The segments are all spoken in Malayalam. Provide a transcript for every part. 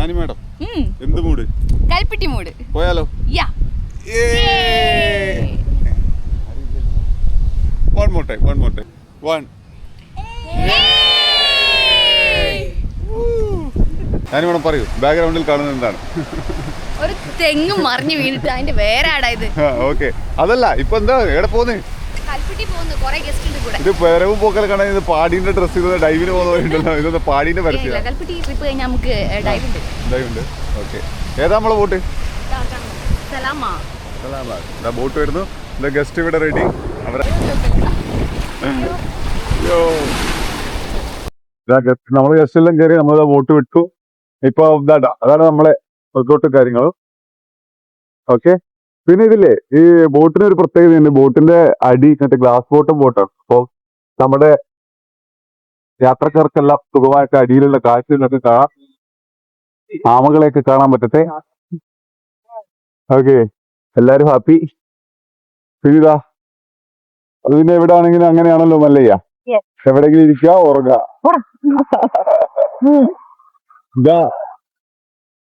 ഞാനി മാഡം. എന്ത് മൂഡ്? കൽപ്പിട്ടി മൂട് പോയാലോ? Yeah. One more time one more time one ഞാനി മാഡം പറയൂ ബാക്ക്ഗ്രൗണ്ടിൽ കാണുന്നത് എന്താണ്? ഒരു തെങ്ങ് മറിഞ്ഞു വീണിട്ട് അതിന്റെ വേറെ ആടാ ഇത് ഓക്കെ അതല്ല ഇപ്പൊ എന്താ എവിടെ പോന്ന്? ഇത് പെരവും പോക്കൽ കാണാൻ ഇത് പാടീന്റെ ഡ്രസ് ചെയ്ത് ഡൈവിന് പോകുന്നവരുണ്ടല്ലോ ഇതൊന്ന് പാടീന്റെ ഡൈവുണ്ട് ഓക്കെ. ഏതാ നമ്മളെ ബോട്ട്? ബോട്ട് വരുന്നു. ഗസ്റ്റ് ഇവിടെ റെഡി അവരെ നമ്മൾ ഗസ്റ്റ് എല്ലാം കയറി നമ്മൾ ബോട്ട് വിട്ടു. ഇപ്പൊ അതാണ് നമ്മളെ വർക്കൗട്ട് കാര്യങ്ങളും. ഓക്കെ. പിന്നെ ഇതില്ലേ ഈ ബോട്ടിന് ഒരു പ്രത്യേകതയുണ്ട് ബോട്ടിന്റെ അടി മറ്റേ ഗ്ലാസ് ബോട്ടും ബോട്ടാണ് അപ്പൊ നമ്മുടെ യാത്രക്കാർക്കെല്ലാം സുഖമായിട്ട് അടിയിലുള്ള കാഴ്ചകളൊക്കെ കാണാം. ആമകളെയൊക്കെ കാണാൻ പറ്റട്ടെ. ഓക്കെ. എല്ലാരും ഹാപ്പി? പിന്നീടാ അത് പിന്നെ എവിടെ ആണെങ്കിലും അങ്ങനെയാണല്ലോ മല്ലയ്യ? എവിടെങ്കിലും ഇരിക്ക? ഇരിക്കുക ഉറങ്ങുക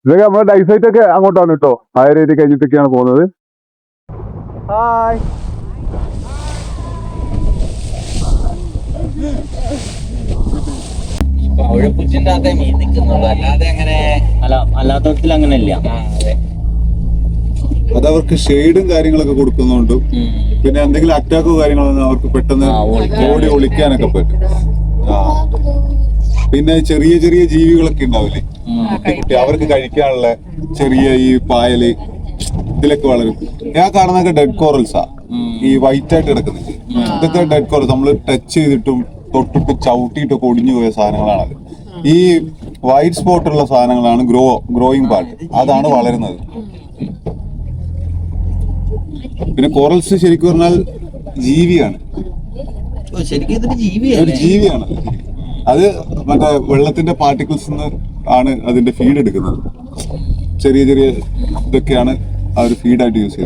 ഇതൊക്കെ നമ്മുടെ ഡൈസൈറ്റ് ഒക്കെ അങ്ങോട്ടാണ് കേട്ടോ. ആ ഏരിയ കഴിഞ്ഞിട്ടൊക്കെയാണ് പോകുന്നത്. ഹായ് ഇപ്പൊ ഉഴപ്പുറ്റിന്റെ അകത്തെ മീൻ നിൽക്കുന്നുള്ളൂ. അല്ലാതെ അങ്ങനെ അല്ല അങ്ങനെയല്ല ആ, അതെ. അത് അവർക്ക് ഷെയ്ഡും കാര്യങ്ങളൊക്കെ കൊടുക്കുന്നുണ്ട് പിന്നെ എന്തെങ്കിലും അറ്റാക്കോ കാര്യങ്ങളൊന്നും അവർക്ക് പെട്ടെന്ന്. ഓടി ഒളിക്കാനൊക്കെ പറ്റും. പിന്നെ ചെറിയ ചെറിയ ജീവികളൊക്കെ ഉണ്ടാവില്ലേ? കുട്ടി കുട്ടി അവർക്ക് കഴിക്കാനുള്ള ചെറിയ ഈ പായൽ ഇതിലൊക്കെ വളരും. ഞാൻ കാണുന്നൊക്കെ ഡെഡ് കോറൽസാ. ഈ വൈറ്റ് ആയിട്ട് കിടക്കുന്നത്. ഇതൊക്കെ ഡെഡ് കോറൽസ് നമ്മൾ ടച്ച് ചെയ്തിട്ടും തൊട്ടിട്ട് ചവിട്ടിയിട്ടൊക്കെ ഒടിഞ്ഞു പോയ സാധനങ്ങളാണ് ഈ വൈറ്റ് സ്പോട്ട് ഉള്ള സാധനങ്ങളാണ് ഗ്രോ ഗ്രോയിങ് പാർട്ട് അതാണ് വളരുന്നത്. പിന്നെ കോറൽസ് ശരിക്കും പറഞ്ഞാൽ ജീവിയാണ്. ഒരു ജീവിയാണ്. അത് മറ്റേ വെള്ളത്തിന്റെ പാർട്ടിക്കിൾസ് ആണ് അതിന്റെ ഫീഡ് എടുക്കുന്നത്. ചെറിയ ചെറിയ ഇതൊക്കെയാണ് ആ ഒരു ഫീഡായിട്ട് യൂസ്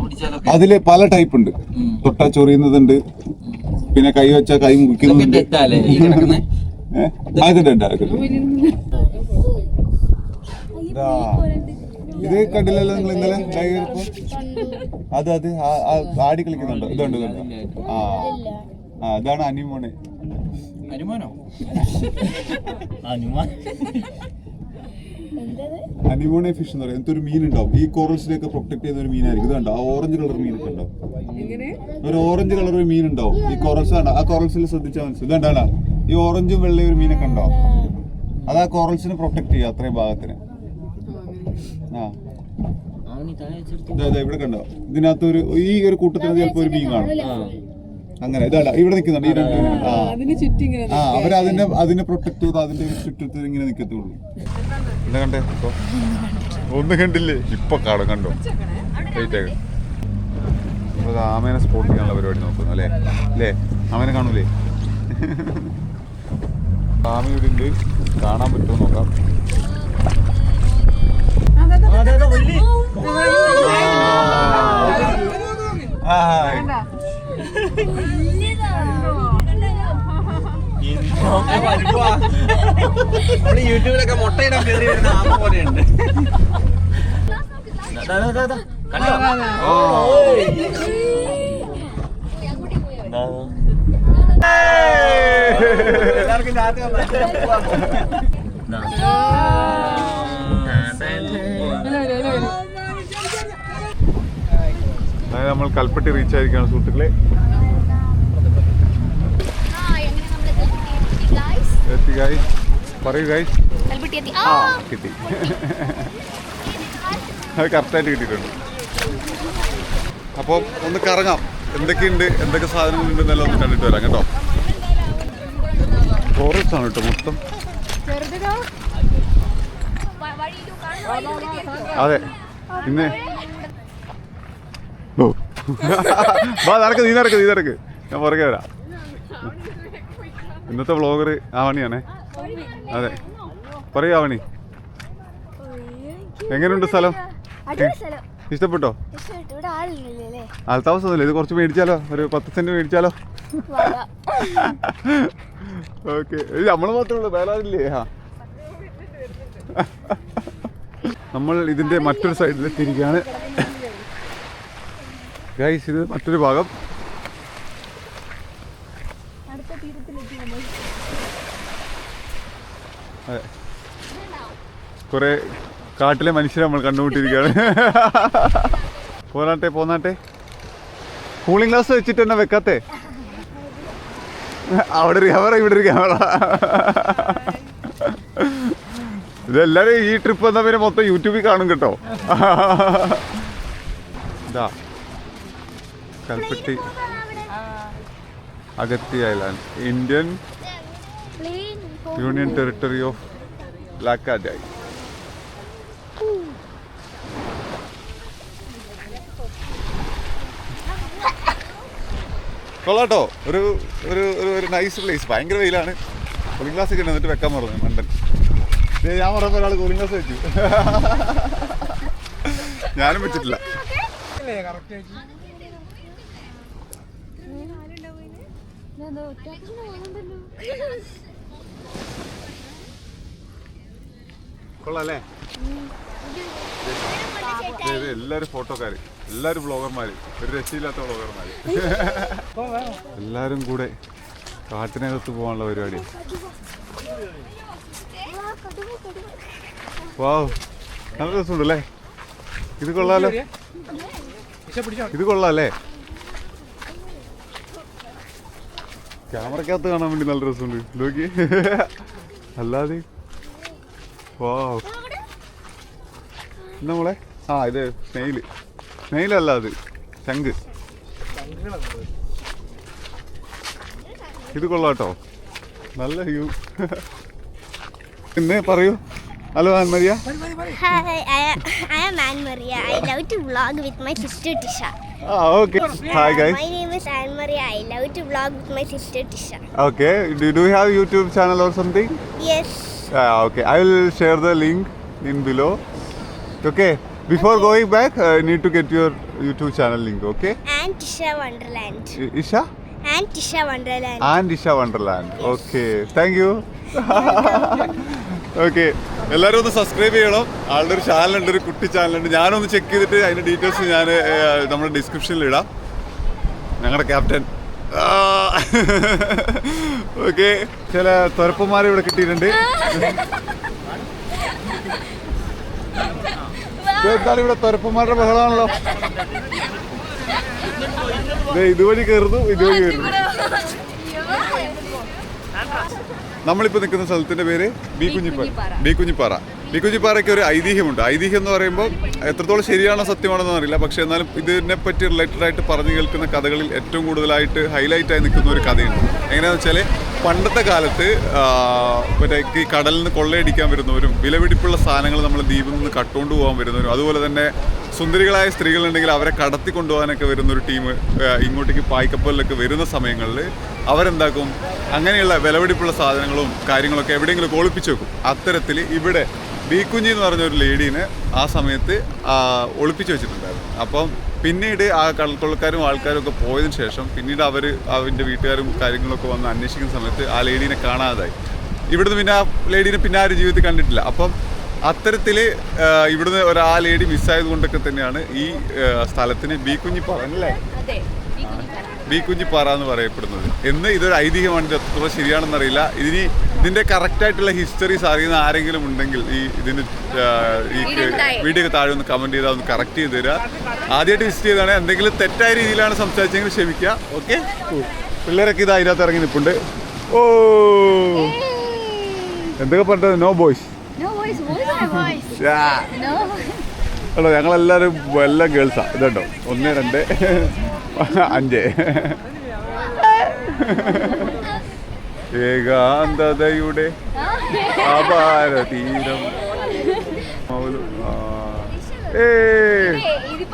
പിടിച്ചാലൊക്കെ അതിൽ പല ടൈപ്പ് ഉണ്ട്. തൊട്ട ചൊറിയുന്നതുണ്ട്. പിന്നെ കൈ വെച്ച കൈ ഇതൊക്കെ മുറിക്കുന്നുണ്ട്. ഇതാ. കണ്ടില്ലല്ലോ നിങ്ങൾ ഇന്നലെ കൈ? അത് അത് ആടി കളിക്കുന്നുണ്ടോ? ഇതുണ്ട് ഇതുണ്ട്? ആ. ആ ഇതാണ് അനിമോണ് അനുമാനോ? അനുമാൻ? അനിമോണെ ഫിഷ് എന്ന് പറയും. എന്തൊരു മീൻ ഉണ്ടാവും ഈ കോറൽസിനെയൊക്കെ പ്രൊട്ടക്ട് ചെയ്യുന്ന ഒരു മീനായിരിക്കും. ഇത് കണ്ടോ? ആ ഓറഞ്ച് കളർ മീനൊക്കെ ഉണ്ടാവും ഒരു ഓറഞ്ച് കളർ ഒരു മീൻ ഉണ്ടാവും ഈ കോറൽസ് കണ്ടോ? ആ കോറൽസിൽ ശ്രദ്ധിച്ചാൽ മനസ്സിലാവും. ഇതാണ്ടാ ഈ ഓറഞ്ചും വെള്ളയും ഒരു മീനൊക്കെ ഉണ്ടോ? അത് ആ കോറൽസിനെ പ്രൊട്ടക്ട് ചെയ്യുക അത്രയും ഭാഗത്തിന്. ആ. ഇവിടെ കണ്ടോ? ഇതിനകത്ത് ഒരു ഈ ഒരു കൂട്ടത്തിന് ചിലപ്പോ ഒരു മീൻ കാണും. അങ്ങനെ ഇതാ ഇവിടെ നിൽക്കുന്നുണ്ട് ഈ രണ്ട് ആ അതിന് ആ പ്രൊട്ടക്ട് ചെയ്ത് അതിന്റെ ചുറ്റത്ത് ഇങ്ങനെ നിക്കത്തുള്ളൂ. എന്താ കണ്ടേ ഒന്നും കണ്ടില്ലേ? ഇപ്പൊ കാണും കണ്ടോ? ആമേനെ സ്പോട്ട് ചെയ്യാനുള്ള പരിപാടി നോക്കുന്നു അല്ലേ? അല്ലേ? ആമേനെ കാണൂലേ? ആമ ഇവിടെ ഉണ്ട്. കാണാൻ പറ്റുമോ നോക്കാം. ഹായ് നമ്മൾ യൂട്യൂബിലൊക്കെ മുട്ടയിടാൻ കയറി വരുന്ന ആമ പോലെയുണ്ട്. എല്ലാവർക്കും രാത്രി അതായത് നമ്മൾ കൽപ്പട്ടി റീച്ച് ആയിരിക്കുകയാണ് സുഹൃത്തുക്കളെ. എത്തി ഗായ്സ് പറയൂ ഗായ്സ് ആ കിട്ടി. അത് കറക്റ്റായിട്ട് കിട്ടിയിട്ടുണ്ട്. അപ്പോൾ ഒന്ന് കറങ്ങാം. എന്തൊക്കെയുണ്ട്? എന്തൊക്കെ സാധനങ്ങളുണ്ട് എന്നെല്ലാം ഒന്ന് കണ്ടിട്ട് വരാം കേട്ടോ. ഫോറസ്റ്റ് ആണ് കേട്ടോ മൊത്തം. അതെ. ഇന്ന് വാ നടക്ക് നീ നടക്ക് നീ നടക്ക്. ഞാൻ പുറകെ വരാം. ഇന്നത്തെ വ്ളോഗർ ആവണിയാണേ. അതെ. പറയൂ ആവണി. എങ്ങനെയുണ്ട് സ്ഥലം? ഇഷ്ടപ്പെട്ടോ? ആൾത്താമസമൊന്നുമില്ല ഇത് കുറച്ച് മേടിച്ചാലോ? ഒരു പത്ത് സെന്റ് മേടിച്ചാലോ? ഓക്കെ. നമ്മൾ മാത്രമേ ഉള്ളൂ. വേറെ ആരില്ലേ ആ. നമ്മൾ ഇതിന്റെ മറ്റൊരു സൈഡിൽ എത്തിയിരിക്കുകയാണ്. ഗൈസ് ഇത് മറ്റൊരു ഭാഗം. അതെ. കുറെ കാട്ടിലെ മനുഷ്യരെ നമ്മൾ കണ്ടുമുട്ടിയിരിക്കുകയാണ്. പോന്നാട്ടെ പോന്നാട്ടെ. കൂളിംഗ് ഗ്ലാസ് വെച്ചിട്ട് തന്നെ വെക്കാത്തെ. അവിടെ ഒരു ക്യാമറ ഇവിടെ ഒരു ക്യാമറ ഇതെല്ലാരും ഈ ട്രിപ്പ് വന്ന പിന്നെ മൊത്തം യൂട്യൂബിൽ കാണും കേട്ടോ. ഇതാ. Kalpitti. Agatti island Indian union territory of ലാക്കാജായി കൊള്ളാട്ടോ. ഒരു ഒരു ഒരു ഒരു നൈസ് പ്ലേസ് ഭയങ്കര വെയിലാണ്. കൂളിംഗ് ഗ്ലാസ് ഒക്കെ എന്നിട്ട് വെക്കാൻ പറഞ്ഞു മണ്ടൻ. ഞാൻ പറഞ്ഞപ്പോൾ ഒരാൾ കൂളിംഗ് ഗ്ലാസ് വെച്ചു. ഞാനും വെച്ചിട്ടില്ല. കൊള്ളാല്ലേ? എല്ലാരും ഫോട്ടോക്കാര്. എല്ലാരും ബ്ലോഗർമാര് ഒരു രക്ഷയില്ലാത്ത ബ്ലോഗർമാര് എല്ലാരും കൂടെ കാട്ടിനകത്ത് പോകാനുള്ള പരിപാടി. വാവ്. നല്ല രസമുണ്ടല്ലേ? ഇത് കൊള്ളാലോ. ഇത് കൊള്ളാല്ലേ ക്യാമറക്കകത്ത് കാണാൻ വേണ്ടി നല്ല രസമുണ്ട്. നോക്കി അല്ലാതെ. വാവ്. എന്താ മോളെ? ആ ഇത് സ്നെയിൽ. സ്നെയിലല്ല അത്. ശംഖ് ഇത് കൊള്ളാട്ടോ. നല്ല വ്യൂ. പിന്നെ പറയൂ. Hello Annmaria hi I am Annmaria I love to vlog with my sister Tisha. Oh, okay. Hi, guys. My name is Anne Maria. I love to vlog with my sister Tisha. Okay. Do, do you have YouTube channel or something? Yes. Ah, okay. I will share the link in below. Okay. Before Okay. going back, I need to get your YouTube channel link. Okay. And Tisha Wonderland. Isha And Tisha Wonderland. and Isha Wonderland. Okay. Thank you. okay. എല്ലാവരും ഒന്ന് സബ്സ്ക്രൈബ് ചെയ്യണം. ആളുടെ ഒരു ചാനലുണ്ട് ഒരു കുട്ടി ചാനലുണ്ട് ഞാനൊന്ന് ചെക്ക് ചെയ്തിട്ട് അതിന്റെ ഡീറ്റെയിൽസ് ഞാൻ നമ്മുടെ ഡിസ്ക്രിപ്ഷനിൽ ഇടാം. ഞങ്ങളുടെ ക്യാപ്റ്റൻ ഓക്കെ ചില തുരപ്പന്മാരെ ഇവിടെ കിട്ടിയിട്ടുണ്ട്. ഇവിടെ തുരപ്പന്മാരുടെ ബഹളമാണല്ലോ. ഇതുവഴി കയറുന്നു ഇതുവഴി കയറുന്നു നമ്മളിപ്പോൾ നിൽക്കുന്ന സ്ഥലത്തിന്റെ പേര് B Kunjippara. B Kunjippara. B കുഞ്ഞിപ്പാറയ്ക്ക് ഒരു ഐതിഹ്യമുണ്ട്. ഐതിഹ്യം എന്ന് പറയുമ്പോൾ എത്രത്തോളം ശരിയാണോ സത്യമാണെന്ന് അറിയില്ല. പക്ഷേ എന്നാലും ഇതിനെ പറ്റി റിലേറ്റഡ് ആയിട്ട് പറഞ്ഞു കേൾക്കുന്ന കഥകളിൽ ഏറ്റവും കൂടുതലായിട്ട് ഹൈലൈറ്റ് ആയി നിൽക്കുന്ന ഒരു കഥയുണ്ട്. എങ്ങനെയാണെന്ന് വെച്ചാൽ പണ്ടത്തെ കാലത്ത് മറ്റേ ഈ കടലിൽ നിന്ന് കൊള്ളയടിക്കാൻ വരുന്നവരും വിലപിടിപ്പുള്ള സാധനങ്ങൾ നമ്മൾ ദ്വീപിൽ നിന്ന് കട്ടുകൊണ്ട് പോകാൻ വരുന്നവരും അതുപോലെ തന്നെ സുന്ദരികളായ സ്ത്രീകളുണ്ടെങ്കിൽ അവരെ കടത്തി കൊണ്ടുപോകാനൊക്കെ വരുന്ന ഒരു ടീം ഇങ്ങോട്ടേക്ക് പായ്ക്കപ്പലിലൊക്കെ വരുന്ന സമയങ്ങളിൽ അവരെന്താക്കും? അങ്ങനെയുള്ള വിലപിടിപ്പുള്ള സാധനങ്ങളും കാര്യങ്ങളൊക്കെ എവിടെയെങ്കിലും ഒളിപ്പിച്ച് വെക്കും. അത്തരത്തിൽ ഇവിടെ ബീക്കുഞ്ഞി എന്ന് പറഞ്ഞ ഒരു ലേഡീനെ ആ സമയത്ത് ഒളിപ്പിച്ചു വെച്ചിട്ടുണ്ടായിരുന്നു. അപ്പം പിന്നീട് ആ കടൽക്കൊള്ളക്കാരും ആൾക്കാരും ഒക്കെ പോയതിനു ശേഷം പിന്നീട് അവർ അവന്റെ വീട്ടുകാരും കാര്യങ്ങളൊക്കെ വന്ന് അന്വേഷിക്കുന്ന സമയത്ത് ആ ലേഡീനെ കാണാതായി. ഇവിടുന്ന് പിന്നെ ആ ലേഡീനെ പിന്നെ ആരും ജീവിതത്തിൽ കണ്ടിട്ടില്ല. അപ്പം അത്തരത്തിൽ ഇവിടുന്ന് ഒരു ആ ലേഡി മിസ്സായത് കൊണ്ടൊക്കെ തന്നെയാണ് ഈ സ്ഥലത്തിന് ബി കുഞ്ഞി പറഞ്ഞല്ലേ ബി കുഞ്ഞിപ്പാറ എന്ന് പറയപ്പെടുന്നത്. എന്ന് ഇതൊരു ഐതിഹ്യമാണ് ഇത് എത്രത്തോളം ശരിയാണെന്ന് അറിയില്ല ഇതിന് ഇതിന്റെ കറക്റ്റ് ആയിട്ടുള്ള ഹിസ്റ്ററീസ് അറിയുന്ന ആരെങ്കിലും ഉണ്ടെങ്കിൽ ഈ ഇതിന് ഈ വീഡിയോ താഴെ. ഒന്ന് കമന്റ് ചെയ്താൽ ഒന്ന് കറക്റ്റ് ചെയ്ത് തരിക ആദ്യമായിട്ട് വിസിറ്റ് ചെയ്താണ് എന്തെങ്കിലും തെറ്റായ രീതിയിലാണ് സംസാരിച്ചെങ്കിൽ ക്ഷമിക്ക ഓക്കെ പിള്ളേരൊക്കെ ഇത് അതിനകത്ത് ഇറങ്ങി നിൽപ്പുണ്ട് ഓ! എന്തൊക്കെ പറഞ്ഞത്? നോ ബോയ്സ് അല്ലോ ഞങ്ങളെല്ലാവരും എല്ലാം ഗേൾസാണ് ഇതുണ്ടോ? ഒന്ന് രണ്ട്. അഞ്ച്. ഏകാന്തതയുടെ അപാരതീരം.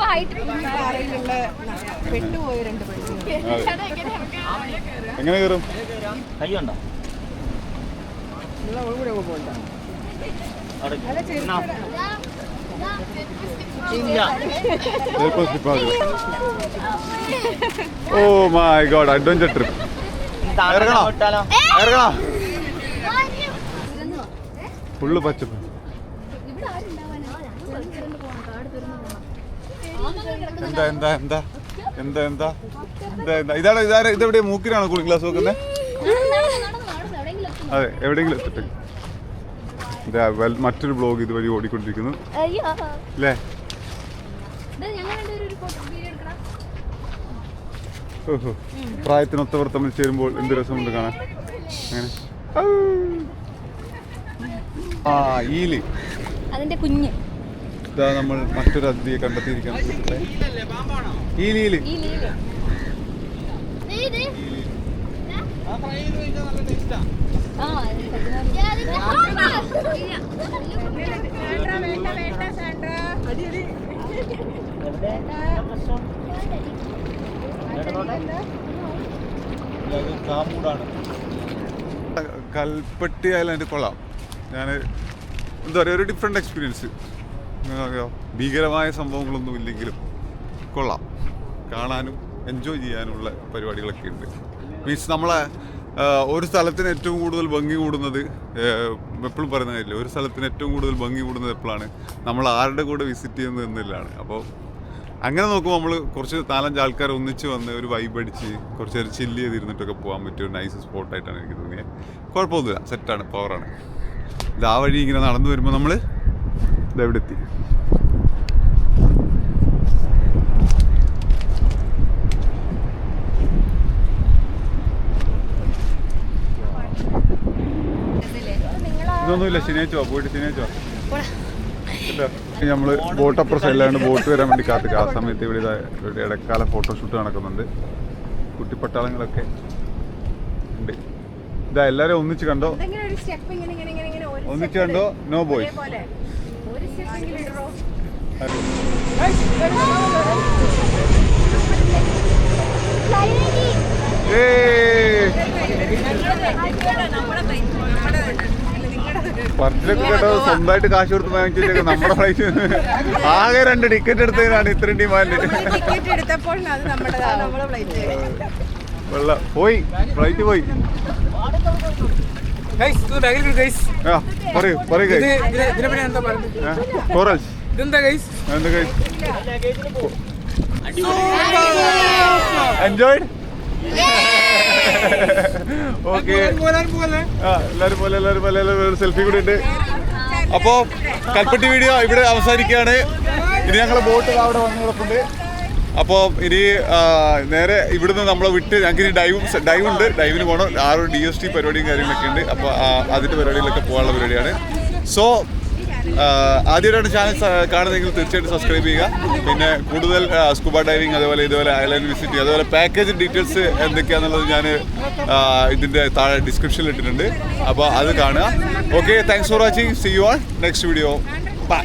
height എങ്ങനെ കയറും? കയ്യുണ്ടോ? അവിടെ ഓ my god adventure trip full പച്ചപ്പ് എന്താ എന്താ എന്താ എന്താ എന്താ എന്താ എന്താ ഇതാണ് ഇതാരെ ഇതെവിടെ മൂക്കിനാണ് കൂളിംഗ് ഗ്ലാസ് വെക്കുന്നത് അതെ എവിടെയെങ്കിലും എത്തിട്ടില്ല മറ്റൊരു ബ്ലോഗ് ഇതുവഴി ഓടിക്കൊണ്ടിരിക്കുന്നു. അയ്യോ. അല്ലേ ഓഹോ. പ്രായത്തിനൊത്തവർ തമ്മിൽ ചേരുമ്പോൾ എന്ത് രസമുണ്ട് കാണാൻ? അങ്ങനെ ആ ഈലി. അതിന്റെ കുഞ്ഞ്. ഇതാ നമ്മൾ മറ്റൊരു അതിഥിയെ കണ്ടെത്തിയിരിക്കുകയാണ്. ഈ ഈലി. ഈലി ഈ ലീൽ ആ. കൽപ്പട്ടി ഐലൻഡ് കൊള്ളാം. ഞാൻ എന്താ പറയുക ഒരു ഡിഫറെന്റ് എക്സ്പീരിയൻസ് ഭീകരമായ സംഭവങ്ങളൊന്നും ഇല്ലെങ്കിലും കൊള്ളാം. കാണാനും എൻജോയ് ചെയ്യാനുള്ള പരിപാടികളൊക്കെ ഉണ്ട്. മീൻസ് നമ്മളെ ഒരു സ്ഥലത്തിന് ഏറ്റവും കൂടുതൽ ഭംഗി കൂടുന്നത് എപ്പോഴും പറയുന്ന കാര്യമില്ല ഒരു സ്ഥലത്തിന് ഏറ്റവും കൂടുതൽ ഭംഗി കൂടുന്നത് എപ്പോഴാണ്? നമ്മൾ ആരുടെ കൂടെ വിസിറ്റ് ചെയ്യുന്നത് എന്നില്ലാണ് അപ്പോൾ അങ്ങനെ നോക്കുമ്പോൾ നമ്മൾ കുറച്ച് നാലഞ്ച് ആൾക്കാർ ഒന്നിച്ച് വന്ന് ഒരു വൈബ് അടിച്ച് കുറച്ച് നേരം ചില്ല് ചെയ്തിരുന്നിട്ടൊക്കെ പോകാൻ പറ്റിയ ഒരു നൈസ് സ്പോട്ടായിട്ടാണ് എനിക്ക് തോന്നിയത് കുഴപ്പമൊന്നുമില്ല സെറ്റാണ് പവറാണ് ഇത് ആ വഴി ഇങ്ങനെ നടന്നു വരുമ്പോൾ നമ്മൾ ഇതെവിടെ എത്തി ഇതൊന്നുമില്ല ശനിയാഴ്ച പോയിട്ട് ശനിയാഴ്ച നമ്മൾ ബോട്ട് അപ്പുറം സൈഡിലാണ്ട് ബോട്ട് വരാൻ വേണ്ടി കാത്തു ആ സമയത്ത് ഇവിടെ ഒരു ഇടക്കാല ഫോട്ടോഷൂട്ട് നടക്കുന്നുണ്ട്. കുട്ടിപ്പട്ടാളങ്ങളൊക്കെ ഉണ്ട്. ഇതാ എല്ലാരും ഒന്നിച്ച് കണ്ടോ? ഒന്നിച്ച് കണ്ടോ? നോ ബോയ്സ് പത്തിലൊക്കെ കേട്ടോ സ്വന്തമായിട്ട് കാശ് കൊടുത്ത് വാങ്ങിച്ചു നമ്മുടെ ഫ്ലൈറ്റ് ആകെ രണ്ട് ടിക്കറ്റ് എടുത്തതിനാണ് ഇത്രയും ഡിമാൻഡ്. ടിക്കറ്റ് എടുത്തപ്പോൾ വെള്ള പോയി ഫ്ലൈറ്റ് പോയി. പറയൂ പറയൂ കോറൽസ് ഇതെന്താ ഗൈസ് എന്താ എൻജോയ്ഡ് ഓക്കെ എല്ലാവരും പോലെ എല്ലാവരും പോലെ എല്ലാവരും സെൽഫി കൂടി ഉണ്ട്. അപ്പോൾ കൽപ്പട്ടി വീഡിയോ ഇവിടെ അവസാനിക്കുകയാണ്. ഇനി ഞങ്ങൾ ബോട്ട് അവിടെ വന്ന് കിടപ്പുണ്ട്. അപ്പോൾ ഇനി നേരെ ഇവിടുന്ന് നമ്മളെ വിട്ട് ഞങ്ങൾക്ക് ഇനി ഡൈവും ഡൈവ് ഉണ്ട്. ഡൈവിന് പോകണം ആ ഒരു ഡി എസ് ടി പരിപാടിയും കാര്യങ്ങളൊക്കെ ഉണ്ട്. അപ്പോൾ അതിന്റെ പരിപാടിയിലൊക്കെ പോകാനുള്ള പരിപാടിയാണ്. സോ ആദ്യമായിട്ടാണ് ചാനൽ കാണുന്നതെങ്കിൽ തീർച്ചയായിട്ടും സബ്സ്ക്രൈബ് ചെയ്യുക. പിന്നെ കൂടുതൽ സ്കൂബ ഡൈവിങ് അതുപോലെ ഇതുപോലെ ഐലൻഡ് വിസിറ്റ് അതുപോലെ പാക്കേജ് ഡീറ്റെയിൽസ് എന്തൊക്കെയാണെന്നുള്ളത് ഞാൻ ഇതിന്റെ താഴെ ഡിസ്ക്രിപ്ഷനിൽ ഇട്ടിട്ടുണ്ട്. അപ്പോൾ അത് കാണുക. Okay thanks for watching see you all next video bye